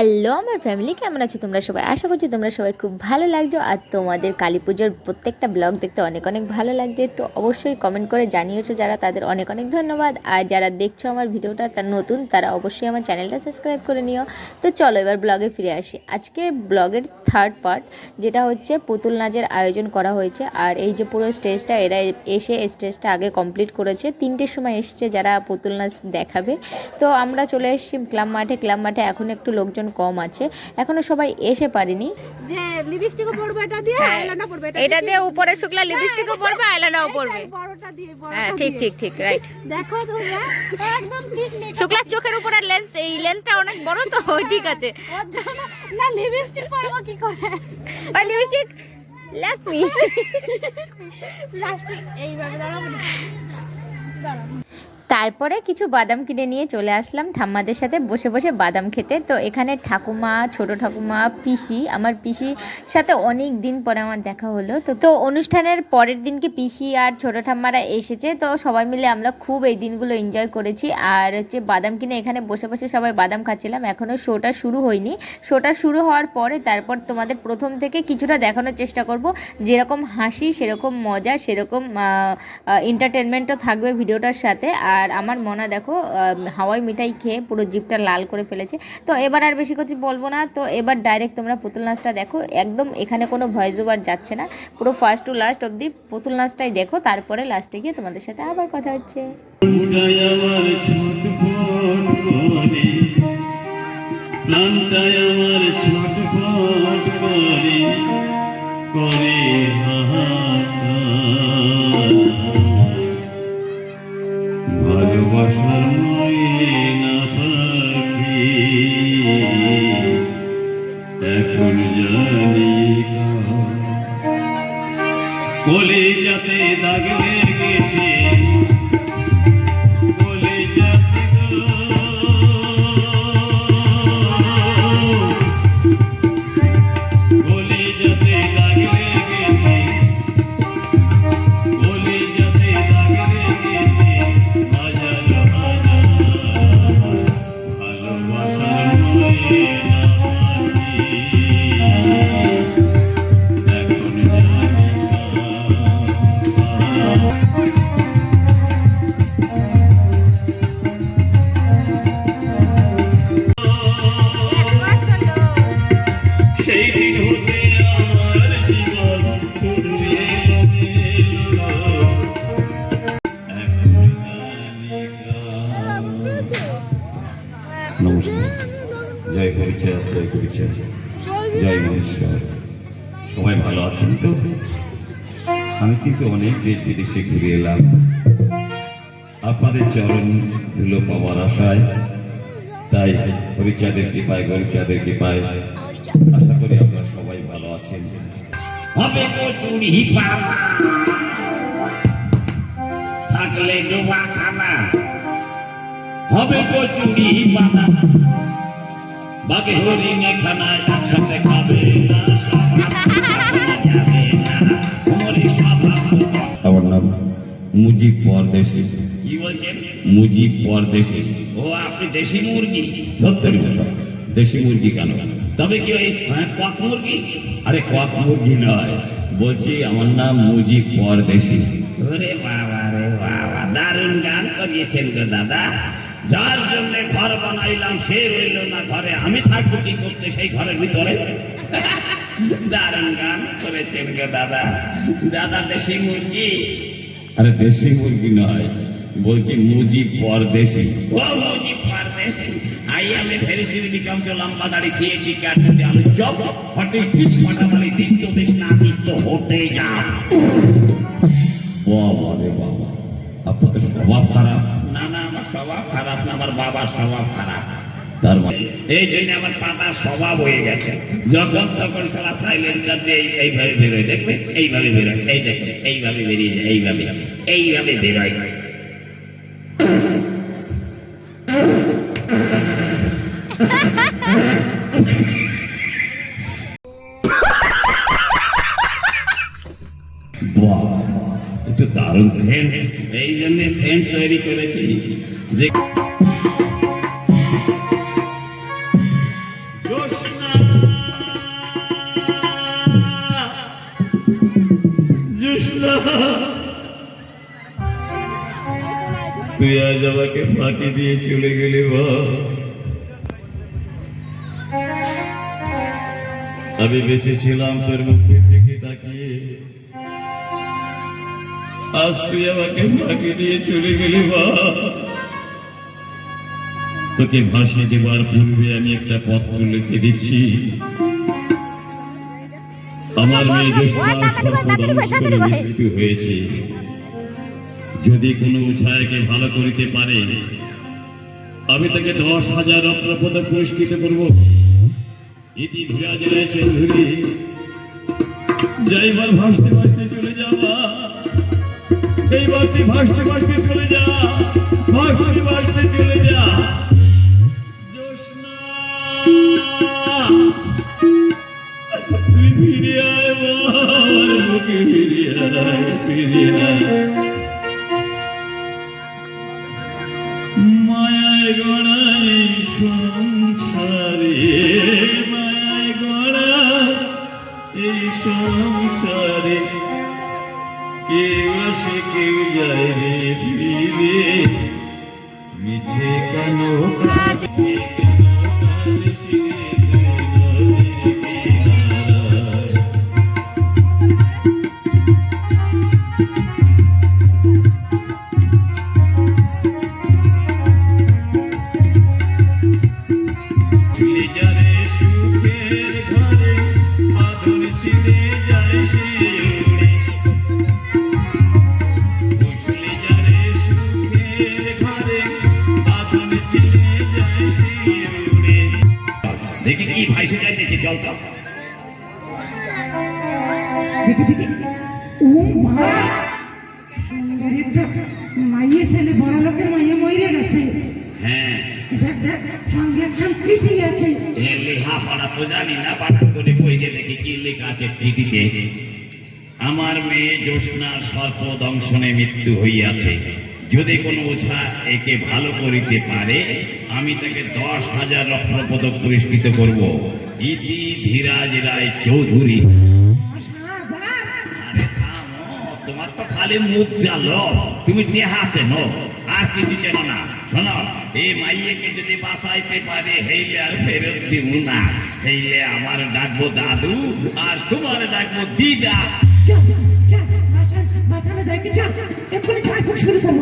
Hello, আমার family কেমন আছো তোমরা সবাই? আশা করছি তোমরা সবাই খুব ভালো লাগছো। আর তোমাদের কালী পুজোর প্রত্যেকটা ব্লগ দেখতে অনেক অনেক ভালো লাগছে। তো অবশ্যই কমেন্ট করে জানিয়েছো যারা, তাদের অনেক অনেক ধন্যবাদ। আর যারা দেখছ আমার ভিডিওটা, তার নতুন, তারা অবশ্যই আমার চ্যানেলটা সাবস্ক্রাইব করে নিও। তো চলো এবার ব্লগে ফিরে আসি। আজকে ব্লগের থার্ড পার্ট যেটা হচ্ছে পুতুল নাচের আয়োজন করা হয়েছে। আর এই যে পুরো স্টেজটা এরা এসে স্টেজটা আগে কমপ্লিট করেছে। তিনটের সময় এসেছে যারা পুতুল নাচ দেখাবে। তো আমরা চলে এসেছি ক্লাব মাঠে। ক্লাব মাঠে এখন একটু লোকজন কম আছে। এখনও সবাই এসে পারেনি। যে লিপস্টিকও পরবে এটা দিয়ে আইলাইনার পরবে হ্যাঁ, এটা দিয়ে। উপরে শুকলা লিপস্টিকও পরবে আইলাইনারও পরবে। দিয়ে হ্যাঁ ঠিক ঠিক ঠিক রাইট দেখো তোমরা একদম ঠিক নেই। শুক্লার চোখের উপরে লেন্স এই লেন্সটা অনেক বড় তো ওই ঠিক আছে। না লিপস্টিক পরবো কি করে? ওই লিপস্টিক লেট মি লাস্টে এইভাবে দাঁড়াবো না। দাঁড়াও। তারপরে কিছু বাদাম কিনে নিয়ে চলে আসলাম ঠাম্মাদের সাথে বসে বসে বাদাম খেতে। তো এখানে ঠাকুমা, ছোট ঠাকুমা, পিসি, আমার পিসির সাথে অনেক দিন পরে আমার দেখা হলো। তো তো অনুষ্ঠানের পরের দিনকে পিসি আর ছোট ঠাম্মারা এসেছে। তো সবাই মিলে আমরা খুব এই দিনগুলো এনজয় করেছি। আর হচ্ছে বাদাম কিনে এখানে বসে বসে সবাই বাদাম খাচ্ছিলাম। এখনও শোটা শুরু হয়নি। শোটা শুরু হওয়ার পরে তারপর তোমাদের প্রথম থেকে কিছুটা দেখানোর চেষ্টা করব। যেরকম হাসি, সেরকম মজা, সেরকম এন্টারটেনমেন্টও থাকবে ভিডিওটার সাথে। আর আমার মনা দেখো হাওয়াই মিঠাই খেয়ে পুরো জিপটা লাল করে ফেলেছে। তো এবার আর বেশি কিছু বলব না। তো এবার ডাইরেক্ট তোমরা পুতুল নাচটা দেখো। একদম এখানে কোনো ভয়েস ওভার যাচ্ছে না। পুরো ফার্স্ট টু লাস্ট অবধি পুতুল নাচটাই দেখো। তারপরে লাস্টে গিয়ে তোমাদের সাথে আবার কথা হচ্ছে। আমার ছটফট করে করে ভালোবাসার ময়না এখন যাতে দাগ জয় জয় মহেশ্বর সবাই ভালো আছেন তো? আমি কিন্তু অনেক দেশ বিদেশে ঘুরে এলাম। আপনাদের চরণ ধুলো পাওয়ার আশায়, তাই পরিচয়দের কৃপায় পরিচয়দের কৃপায় আশা করি আপনারা সবাই ভালো আছেন। হবে কচুরি পানা থাকলে ডোবা খানা। হবে কচুরি পানা বাগে হরিণে খানায় একসাথে খাবে। আমার নাম মুজিব পরদেশি কি বলছেন? মুজিব পরদেশি ও আপনি দেশি মুরগি? ভাষা দেশি মুরগি কেন? তবে কি ওই হ্যাঁ, কক মুরগি? আরে কক মুরগি নয়। বলছি আমার নাম মুজিব পরদেশি ওরে বাবা রে বাবা দারুণ গান করিয়েছেন গো দাদা। যার জন্য ঘর বানাইলাম সে রইল না ঘরে। আমি থাকব কি করতে সেই ঘরের ভিতরে? দারুণ গান করেছেন গো দাদা। দাদা দেশি মুরগি? আরে দেশি মুরগি নয় বলছি মুজিব পরদেশি ও Muji Pardeshi I a very become so লম্বা দাড়ি সিএটি কাটতে আমি জব হটে দিস ফাটা মানে দিস তো দিস না দিস তো হতে যা। বাবা রে বাবা আপনার তো স্বভাব খারাপ। আমার বাবার স্বভাব খারাপ। এই জন্য আমার পাতা স্বভাব হয়ে গেছে। যখন তখন দিয়ে এই- এইভাবে বেরোয় দেখবে? এইভাবে বেরোয় এই দেখবে এইভাবে বেরিয়ে যায় এইভাবে এইভাবে বেরোয়। যে তুই আজ আমাকে ফাঁকি দিয়ে চলে গেলি বা। আমি বেঁচে ছিলাম তোর মুখের দিকে তাকিয়ে। আজ তুই আমাকে ফাঁকি দিয়ে চলে গেলি বা। তোকে ভাসিয়ে দেবার পূর্বে আমি একটা পত্র লিখে দিচ্ছি। আমার মেয়ে সর্পদংশ মৃত্যু হয়েছে। যদি কোনো ছায়াকে ভালো করিতে পারে আমি তাকে দশ হাজার রত্নপদ পুরস্কৃত করব। ইতি ধীরাজ রায় চৌধুরী যাইবার ভাসতে ভাসতে চলে যাওয়া। এইবার তুই ভাসতে ভাসতে চলে যা ভাসতে ভাসতে চলে যা। ফিরে আয় ফিরে আয় মায়ায় গড়াই সংসারে দেখি কি ভাইসে যাইতেছে চল তো দেখে দেখে। ও মা মাইয়ে ছেলে বড় লোকের মাইয়ে মরে গেছে। হ্যাঁ। দেখ দেখ সঙ্গে একখান চিঠি আছে। এ লেখা পড়া তো জানি না পাঠ করে কই দেখি কি লেখা আছে চিঠিতে? আমার মেয়ে জ্যোৎস্নার সর্প দংশনে মৃত্যু হইয়াছে। যদি কোনো ওঝা একে ভালো করিতে পারে আমি তাকে দশ হাজার রত্ন পদক পুরস্কৃত করব ইতি ধীরাজ রায় চৌধুরী তোমার তো খালি মুখ জালো তুমি টেহা আর কিছু না শোনো এই মাইয়েকে যদি বাসাইতে পারে হেইলে আর ফেরত দিব না হেইলে আমার ডাকবো দাদু আর তোমার ডাকবো দিদা শুরু করব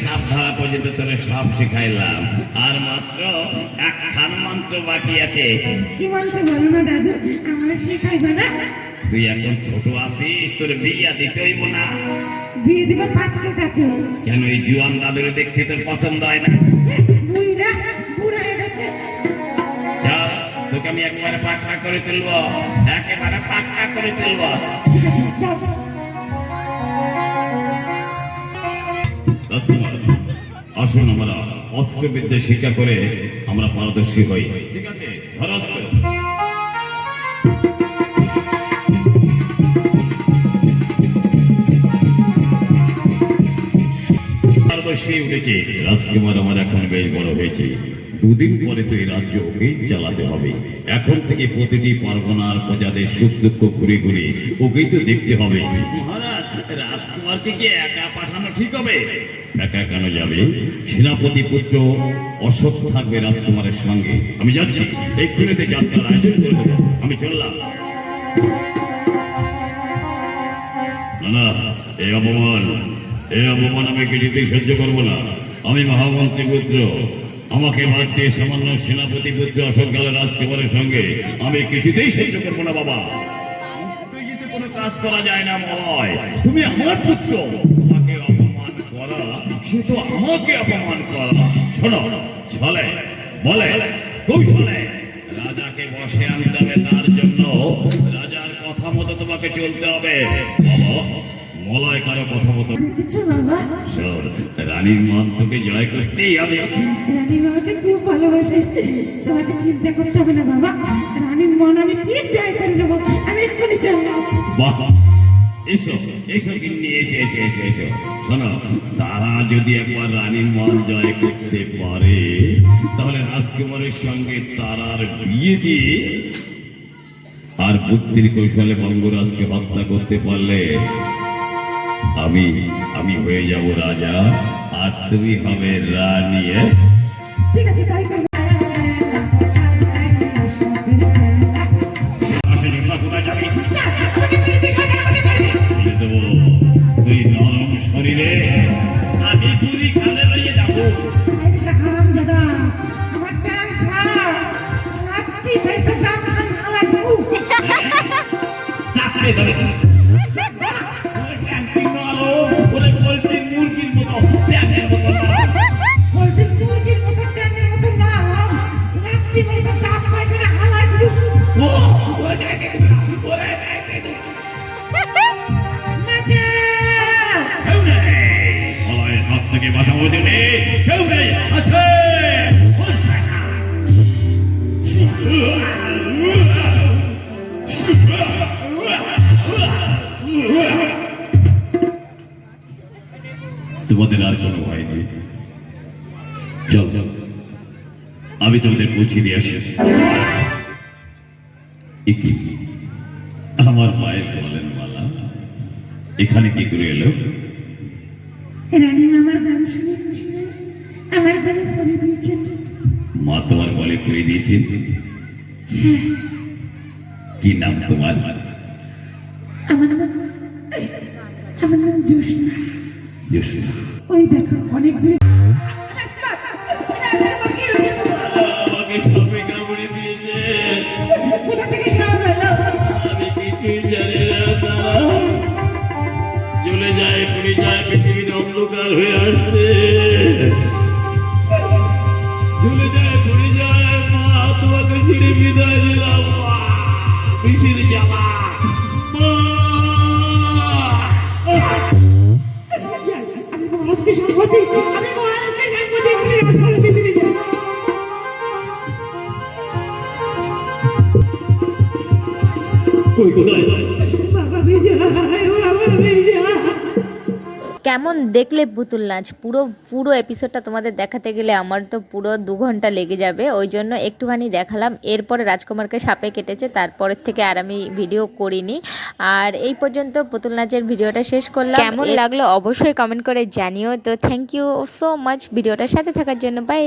সাপ ধরা পর্যন্ত তোরে সব শিখাইলাম। আর মাত্র একখান মন্ত্র বাকি আছে। কি মন্ত্র বলো না দাদু? আমরা শেখাইবে না? তুই এখন ছোট আছিস তোর বিয়া দিতে হইব না। বিয়ে দিবে পাত্রটাকে। কেন এই জুয়ান দাদুরে দেখতে তোর পছন্দ হয় না? বুড়িরা বুড়া হয়ে গেছে। চল তোকে আমি একবারে পাক্কা করে তুলব। একেবারে পাক্কা করে তুলব। আসুন আমরা অস্ত্রবিদ্যা শিক্ষা করে আমরা পারদর্শী হই। ঠিক আছে? উঠেছে। রাজকুমার আমার এখন বেশ বড় হয়েছে। দুদিন পরে তো এই রাজ্য চালাতে হবে। এখন থেকে প্রতিটি পার্বনার প্রজাদের সুখ দুঃখ ঘুরে ঘুরে ওকেই তো দেখতে হবে। মহারাজ রাজকুমারকে কি একা পাঠানো ঠিক হবে? একা কেন যাবে? সেনাপতি পুত্র অশোক থাকবে রাজকুমারের সঙ্গে। আমি যাচ্ছি। এক্ষুনিতে যাত্রার আয়োজন করে দেবো। আমি চললাম। না এই অপমান এই অপমান আমি কিছুতেই সহ্য করব না। আমি মহামন্ত্রী পুত্র। আমাকে দিয়ে সামান্য সেনাপতি পুত্র অশোক রাজকুমারের সঙ্গে আমি কিছুতেই সহ্য করব না, বাবা। কাজ করা যায় না মলয় তুমি আমার পুত্র। তোমাকে অপমান করা, সে তো আমাকে অপমান করা। শোনো ছলে বলে, কৌশলে। রাজাকে বসে আনতে হবে তার জন্য। রাজার কথা মতো তোমাকে চলতে হবে। মলয় কারও কথা মতো কিছু বাবা শোন রানীর মন তোকে জয় করতেই হবে। রানী বাবাকে খুব ভালোবাসে। তোমাকে চিন্তা করতে হবে না বাবা। রানীর মন আমি ঠিক জয় করে নেব। আমি এক্ষুনি বাহ। এসো এসো এসে এসে এসে এসো। শোনো তারা যদি একবার রানীর মন জয় করতে পারে তাহলে রাজকুমারের সঙ্গে তারার বিয়ে দিয়ে আর বুদ্ধির কৌশলে বঙ্গরাজকে হত্যা করতে পারলে আমি আমি হয়ে যাব রাজা আর তুমি হবে রানী এ? ঠিক আছে তাই তোমাদের আর কোনো ভয় নেই। চল চল আমি তোমাদের পৌঁছে দিয়ে আসি। একি আমার মায়ের বলেন মালা এখানে কি করে এলো? রানী মামার শুনে খুশি হয়ে আমার দিয়েছেন। মা তোমার বলে করে দিয়েছেন কি নাম তোমার? আমার নাম আমার নাম জোসনা ওই দেখো অনেক কোথা থেকে আমি কিছুই জানি না। তারা চলে যায় পড়ে যায় পৃথিবীর অন্ধকার হয়ে আসছে। কেমন দেখলে পুতুল নাচ? পুরো পুরো এপিসোডটা তোমাদের দেখাতে গেলে আমার তো পুরো দু ঘণ্টা লেগে যাবে। ওই জন্য একটুখানি দেখালাম। এরপরে রাজকুমারকে সাপে কেটেছে তারপরের থেকে আর আমি ভিডিও করিনি। আর এই পর্যন্ত পুতুল নাচের ভিডিওটা শেষ করলাম। কেমন লাগল অবশ্যই কমেন্ট করে জানিও। তো থ্যাংক ইউ সো মাচ ভিডিওটার সাথে থাকার জন্য বাই